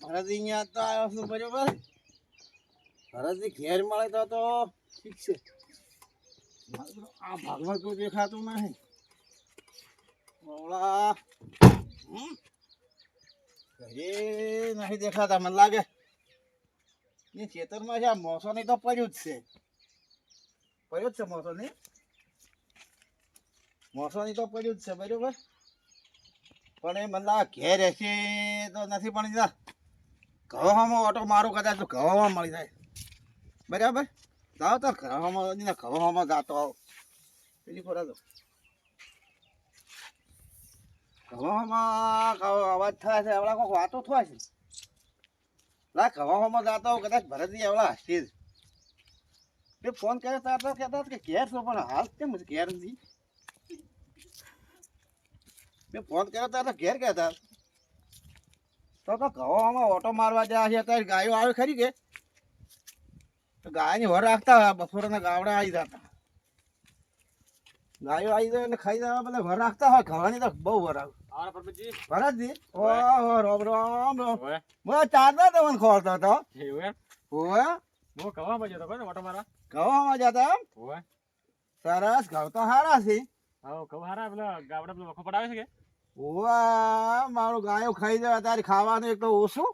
ભરત અહીંયા તો આવ્યો છું, બરોબર? ભરતની ઘેર મળે તો ઠીક છે. આ ભાગમાં કોઈ દેખાતું નહીં. ઘરે નહીં દેખાતા, મને લાગે. એ ખેતરમાં છે, આ મોસોની તો પડ્યું જ છે. પડ્યું જ છે મોસોની? મોસોની તો પડ્યું જ છે, બરોબર? પણ એ મને ઘેર હશે તો નથી પણ ઘવામાં ઓટો મારો કદાચ તો ઘવામાં મળી જાય. બરાબર? જાઓ તો ઘવામાં ને ઘવામાં જાતો આવો. પેલી ખોરા તો ઘવામાં અવાજ થાય છે, એવડા કોઈક વાતો થાય છે. લા ઘવામાં જાતો કદાચ ભરતની એવડા હશે જ. મેં ફોન કર્યો ત્યારે તો કહેતા કે ઘેર છો, પણ હાલ કેમ ઘેર નથી? મેં ફોન કર્યો ત્યારે તો ઘેર કહેતા તો તો કહો આમાં ઓટો મારવા જાય છે અત્યારે ગાયો આવે ખરી કે? તો ગાયની વર રાખતા હોય બપોરના ગાવડા આવી જતા. ગાયો આવી જાય એટલે ખાઈ જવા બધા વર રાખતા હોય ખાવાની તો બહુ વર આવે. ભરતજી ઓહો રોમ રોમ રોમ. મને ચારદા તમને ખોરતો હતો. માં જતો કોને ઓટો મારા ઘવામાં જતા ઓય. સરસ ઘઉં તો હારા છે. હા કવા હારા પેલા ગાવડા પેલો વખો પડાવે છે કે? ઓવા મારું ગાયો ખાઈ જાય અત્યારે ખાવાનું એક તો ઓછું.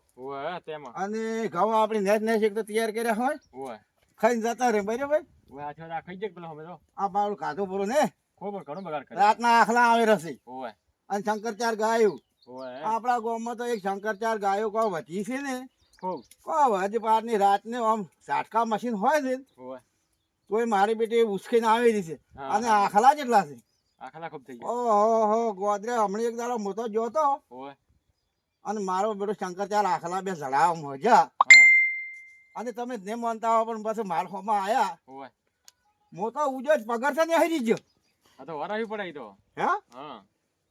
તેમાં. અને ઘઉં આપણી નેચ નેચ એક તો તૈયાર કર્યા હોય. ખાઈને જતા રહે બરાબર? ઓય આ ખાઈ જાય પેલો અમે તો? આ મારું ખાધું પૂરું ને. ખૂબ ઘણો બગાડ કરે. રાતના આખલા આવે રસી. ઓય અને શંકરચાર ગાયું. આપણા ગામમાં તો એક શંકરચાર ગાયો કહો વધી છે ને. કહો ની પારની રાતને આમ સાટકા મશીન હોય છે ઓય તોય મારી બેટી ઉસકીને આવી રહી છે. અને આખલા જેટલા છે. આખલા ખૂબ થઈ ગયા. ઓહો ગોદરે હમણાં એક દાડો મોટો જોતો અને મારો બેટો શંકરચાર આખલા બે જડાવ મજા. અને તમે જ નહીં માનતા હો પણ પછી માર હોમાં આયા. મોટો ઉજો જ પગાર છે ને હરી ગયો આ તો વરાવી પડાય તો. હે?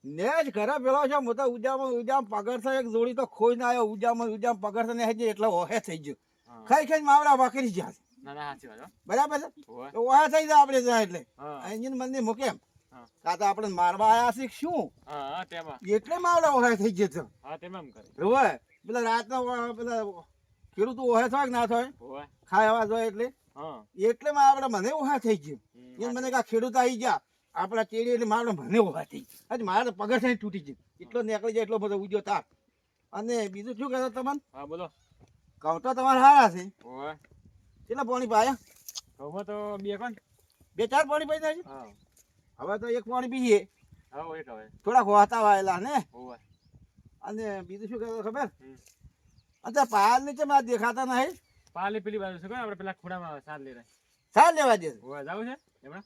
ને જ ઘરે પેલો છે મોટો ઉજામાં ઉજામ પગાર છે એક જોડી તો ખોઈ ના આવ્યો ઉજામાં ઉજામ પગાર છે ને હજી એટલે ઓહે થઈ ગયો. ખાઈ ખાઈ માવડા વાકરી ગયા. બરાબર છે? ઓહે થઈ જાય આપણે જાય એટલે. હા. એન્જિન મૂકે એમ. કાં તો આપણે મારવા આયા છે શું? હા હા તેમાં. એટલે માવડા ઓહે થઈ ગયો છે. હા તેમાં કરે. હોય? પેલા રાતના પેલા ખેડૂત ઓહે થાય કે ના થાય? ઓય ખાવા જોઈએ એટલે? એટલે માવડા મને ઓહા થઈ ગયું. એમ મને કા ખેડૂત આવી ગયા. આપણા ચેડી એટલે મારે મને ઓહા થઈ આજે મારા પગાર થઈ તૂટી ગઈ એટલો નીકળી જાય એટલો બધો ઉજ્યો તાપ અને બીજું શું કહેતો તમને? હા બોલો. કહું તો તમારે હારા છે. કેટલા પાણી પાયા? ઘઉંમાં તો બે કોણ. બે ચાર પાણી પાઈ જાય હા. હવે તો એક પાણી પીએ. હા એક હવે. થોડાક હોતા વાયેલા ને? અને બીજું શું કહેતો ખબર? અત્યારે પાલ નીચે મારા દેખાતા નહીં? પાલી પેલી બાજુ શું કોણ આપણે પેલા ખોડામાં સાર લઈ સાર લેવા દે. જાવું છે? એમણા?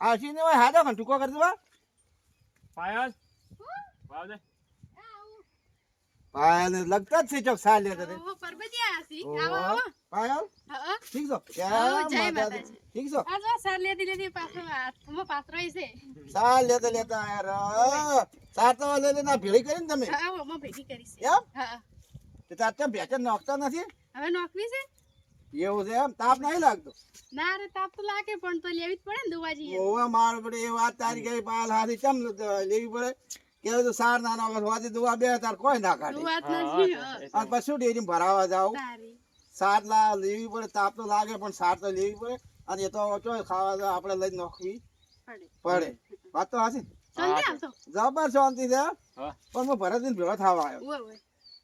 આશીને હોય? હાજો પણ ટૂંકો કરી દેવા પાયલ? વાવ દે પાયલ ને લગતા જ છે ચોક સાર લેતા તે. ઓહો, પરબતિયા હસી. ઓહો. આવો, આવો. પાયલ હા, ઠીક છો જય માતાજી. માતાજી? ઠીક છો આ જો સાર લેતી લેતી પાછો હાથમાં પાથરોય છે. સાર લેતા લેતા યાર સાર તો લે લે ના ભેળી કરીને તમે હા, આવો, ભેગી કરી છે. હા, તે તાર ત્યાં બેચર નાખતા નથી હવે નોખવી છે એવું છે એમ તાપ નહીં લાગતો ના રે તાપ તો લાગે પણ તો લેવી જ પડે ને દવા જઈએ ઓવા માર પડે એ વાત તારી કઈ પાલ હાથી ચમ લેવી પડે કે તો સાર ના ના વાથી દુવા બે તાર કોઈ ના કાઢે. વાત નથી. અને પછી ડેરી ભરાવા જાવ સાર. લા લેવી પડે તાપ તો લાગે પણ સાર તો લેવી પડે. અને એ તો ઓછો ખાવા આપણે લઈ નોખવી. પડે. પડે. વાત તો હાસી જબર શાંતિ છે પણ હું ભરતની ભેળો થવા આવ્યો.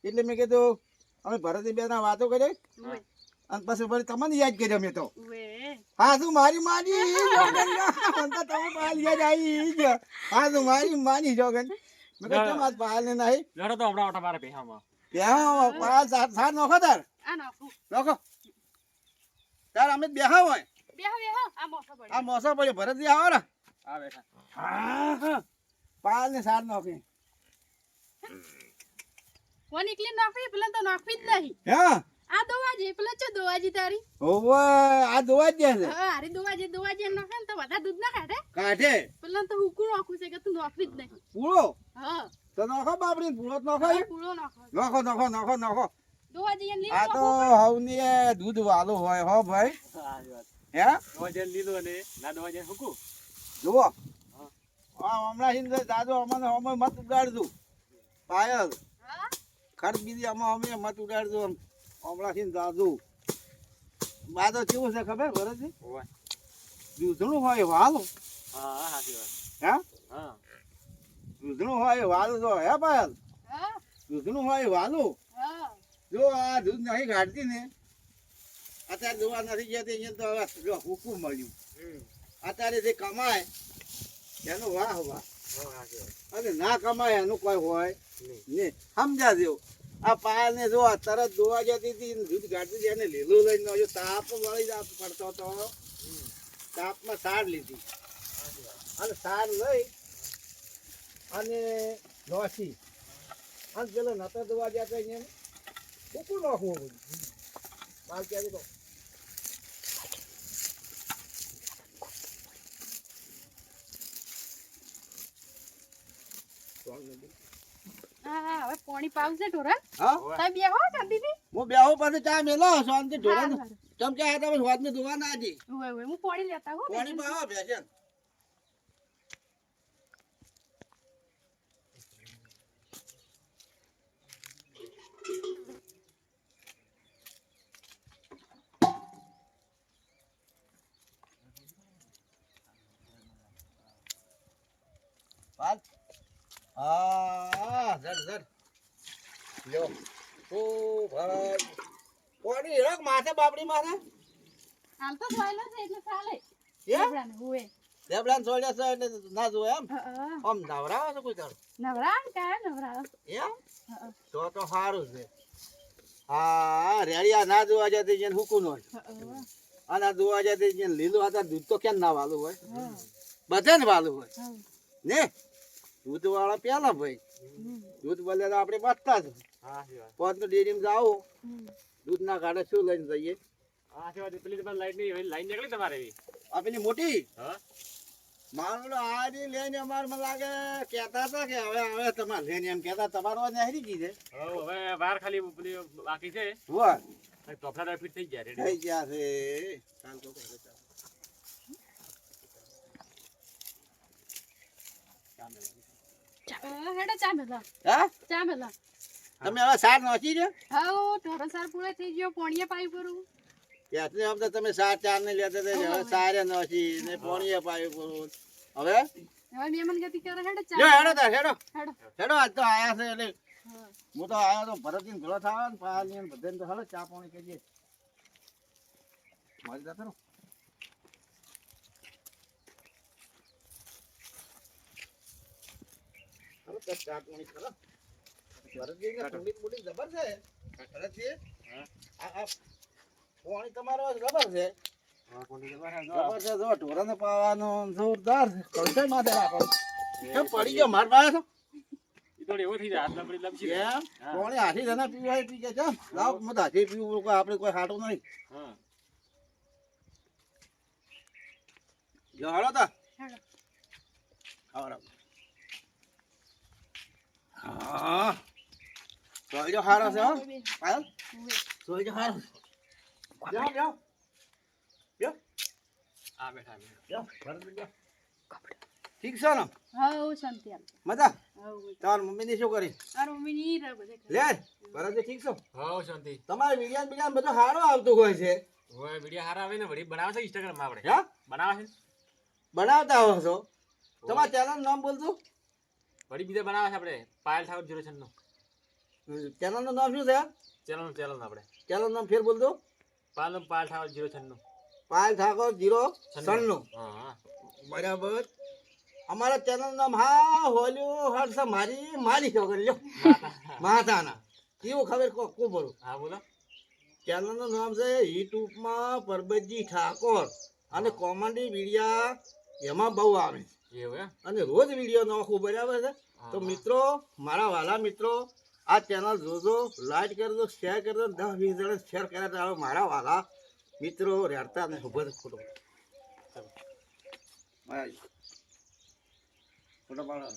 એટલે મેં કીધું અમે ભરતની બે ના વાતો કરી અને પછી ફરી તમને યાદ કર્યો મેં તો. હા તું મારી માની જોગન તમે યાદ આવી હા તું મારી માની જોગન મેં કહ્યું કેમ આજ પાલ ને નહીં? લડો તો હમણાં ઓટા મારે પેહામાં ત્યાં પાલ સાત સાત નોખો તાર. નોખો. તાર અમે બેહા હોય. બેહો, બેહો. આ મોસો પડે. આ મોસો પડ્યો. ભરતજી આવો ને. આ બેઠા. હા હા. પાલ ને સાત નોખી. એકલી નાખવી પેલા તો નાખવી જ નહીં. હા. આ દોવાજી, પેલા દોવાજી તારી? ઓવે આ છે. હા, દોવાજી, દોવાજી એમ નોખે તો વધારે દૂધ ના કાઢે. કાઢે? પેલા તો હુકુ નોખું છે કે તું નોખવી જ નહીં. પૂળો? હા, તો નોખો બાપડી પૂળો જ નોખો પૂળો નોખો. નોખો નોખો નોખો નોખો. દોવાજી આ તો હવની દૂધ વાળું હોય હો ભાઈ. હે? દોવાજન લીધું ને ના દોવાજન હુકું? જુઓ. હા. હમણાં હિન્દ દાદો અમને હમણાં મત ઉગાડતું પાયલ. ખર બીજી આમાં અમે મત ઉડાડજો હમણાંથી દાદુ બાદો કેવું છે ખબર ભરતજી. દૂધણું હોય વાલો. હા હા સાચી વાત. હે? હા. દૂધણું હોય વાલું જો હે પાયલ? હા. દૂધણું હોય વાલું? હા. જો આ દૂધ નહીં કાઢતી ને અત્યારે જોવા નથી જતી અહીંયા તો હવે જો હુકુમ મળ્યું. હમ. અત્યારે જે કમાય એનું વાહ વાહ. અને ના કમાય એનું કોઈ હોય નહીં. ને. સમજા દેવું આ પાયાને જો તરત દોવા જતી હતી દૂધ કાઢતી હતી એને લીલું લઈને આવ્યો. તાપ વાળી તાપ પડતો હતો. તાપમાં સાર લીધી. અને સાર લઈ અને લોસી અને પેલો નતો દોવા જતો અહીંયા. કૂકું નાખવું બધું બાલ ક્યારે તો હા હવે પોણી પાવશે ઢોરણ હા. તમે બેહો શાંતિથી હું બેહો પાસે ચા મેલો શાંતિ ઢોરણ હારું. ચમચા હતા પછી હોદ ને ના જી ઉવે, ઉવે, હું પોણી લેતા હું પાણી પાવા ભેસન પાલ. હા. જડ જડ લ્યો. ઓ ભાઈ. કોની રક માથે બાપડી માથે? હાલ તો છે એટલે ચાલે. છે એટલે ના જોવે એમ? હા, હા. આમ નવરાવો છો કોઈ તારું નવરા ને કાંઈ એમ તો તો સારું છે. હા રેડિયા ના જોવા જતી જેને હુકું હોય. અને જોવા જતી જેને લીલું હતા દૂધ તો કેમ ના વાલું હોય? હા, બધાને વાલું હોય. ને? દૂધ વાળા પેલા ભાઈ. દૂધ બદલે તો આપણે બચતા જ. પોતનું ડેરીમાં જાઓ. દૂધ ના કાઢે શું લઈને જઈએ? પેલી લાઈટની લાઈન નીકળી તમારે એવી? આ પેલી મોટી? હા. મારું આજી લઈને અમારે મને લાગે કહેતા હતા કે હવે હવે તમારે લઈને એમ કહેતા તમારો નહેરી ગઈ છે. હવે વાર ખાલી બાકી છે. વાહ તોફલા ફીટ થઈ ગયા થઈ ગયા છે ચાલ તો કહે ચાલ. ચા- હેડો ચા મેલો. હા? ચા મેલો. તમે હવે સાર નોચી છે હાઉ ઢોરો સાર પૂરો થઈ ગયો પોણીએ પાઈ કરું ત્યાંથી આમ તો તમે સાર ચાર ને લેતા હતા હવે સારે નોચી ને પોણીએ પાયું પૂરું. હવે? હવે મહેમાન ગતિ કરે હેડો જો ચા હેડો તાર હેડો. હેડો. હેડો આજ તો આયા છે એટલે હું. તો આયો તો ભરતજી ભેળો થવા ને પાણી ને બધાને તો હેડો ચા પાણી કહીએ મારી જતો જાય છે લાવ મત હાથી પીવું કોઈ આપણે કોઈ હાટું નહીં. હાલો તા હેડો હાલો હા સોયજો હારો છે હો પાયલ. સોયજો હારો જાઓ જાઓ જાઓ આ બેઠા. જાઓ ભરત જાઓ ઠીક છે ને હાઉ શાંતિ મજા તાર શું કરી આ મમ્મીની રે બધે લે ભરત ઠીક છો હઉ, શાંતિ તમારે વિડિયાન વિડિયાન બધું સારું આવતું હોય છે હવે વીડિયો હારા આવે ને વળી બનાવે છે ઇન્સ્ટાગ્રામમાં આપણે હા બનાવે છે બનાવતા હો છો તમારા ચેનલ નામ બોલજો વળી બીજા બનાવે છે આપણે પાયલ ઠાકોર જીરો છન્નું ચેનલનું નામ શું છે? ચેનલ ચેનલ આપણે. ચેનલ નામ ફેર બોલજો પાયલ પાલ ઠાકોર જીરો છન્નું. પાલ ઠાકોર જીરો હા બરાબર. અમારા ચેનલ નામ હા હોલ્યો હર્ષ મારી મારી છોકરી લ્યો. માતાના કેવું ખબર કો કો બોલું? હા બોલો. ચેનલનું નામ છે યુટ્યુબમાં પરબતજી ઠાકોર. અને કોમેડી વિડિયા એમાં બહુ આવે અને રોજ વીડિયો નાખું બરાબર છે? તો મિત્રો મારા વાલા મિત્રો આ ચેનલ જોજો લાઈક કરજો શેર કરજો દસ વીસ જણા શેર કર્યા તો મારા વાલા મિત્રો રહેતા ને ઊભો ખોટો. ખોટો પાડો.